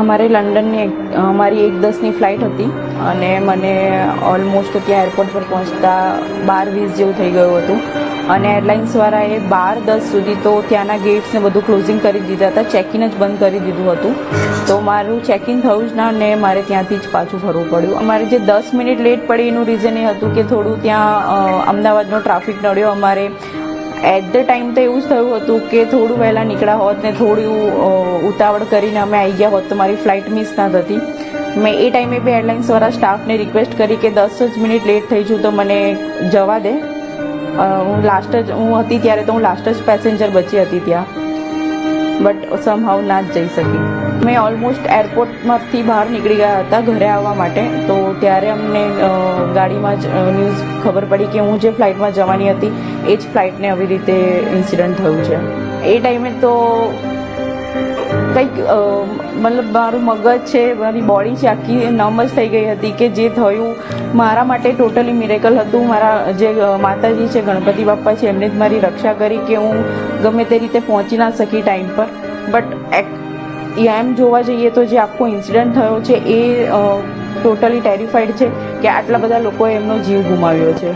અમારે લંડનની એક, અમારી એક દસની ફ્લાઇટ હતી અને મને ઓલમોસ્ટ ત્યાં એરપોર્ટ પર પહોંચતા બાર વીસ જેવું થઈ ગયું હતું. અને એરલાઇન્સવાળાએ બાર દસ સુધી તો ત્યાંના ગેટ્સને બધું ક્લોઝિંગ કરી દીધા હતા ચેકિન જ બંધ કરી દીધું હતું. તો મારું ચેકિન થયું જ ના ને મારે ત્યાંથી જ પાછું ફરવું પડ્યું. અમારે જે દસ મિનિટ લેટ પડી એનું રીઝન એ હતું કે થોડું ત્યાં અમદાવાદનો ટ્રાફિક નડ્યો. અમારે એટ ધ ટાઈમ તો એવું જ થયું હતું કે થોડું વહેલા નીકળ્યા હોત ને થોડું ઉતાવળ કરીને અમે આવી ગયા હોત તો મારી ફ્લાઇટ મિસ ના થતી. મેં એ ટાઈમે બી એરલાઇન્સવાળા સ્ટાફને રિક્વેસ્ટ કરી કે દસ જ મિનિટ લેટ થઈ છું તો મને જવા દે. હું લાસ્ટ જ, હું હતી ત્યારે તો હું લાસ્ટ જ પેસેન્જર બચી હતી ત્યાં. બટ સમહાવ ના જ જઈ શકી. મેં ઓલમોસ્ટ એરપોર્ટમાંથી બહાર નીકળી ગયા હતા, ઘરે આવવા માટે. તો ત્યારે અમને ગાડીમાં જ ન્યૂઝ ખબર પડી કે હું જે ફ્લાઇટમાં જવાની હતી, એ જ ફ્લાઇટને આવી રીતે ઇન્સિડન્ટ થયું છે. એ ટાઈમે તો કંઈક મતલબ મારું મગજ છે, મારી બોડી છે, આખી નમ જ થઈ ગઈ હતી કે જે થયું, મારા માટે ટોટલી મિરેકલ હતું. મારા જે માતાજી છે, ગણપતિ બાપા છે, એમને જ મારી રક્ષા કરી કે હું ગમે તે રીતે પહોંચી ના શકી ટાઈમ પર. બટ એમ જોવા જઈએ તો જે આખો ઇન્સિડન્ટ થયો છે, એ ટોટલી ટેરિફાઈડ છે કે આટલા બધા લોકોએ એમનો જીવ ગુમાવ્યો છે.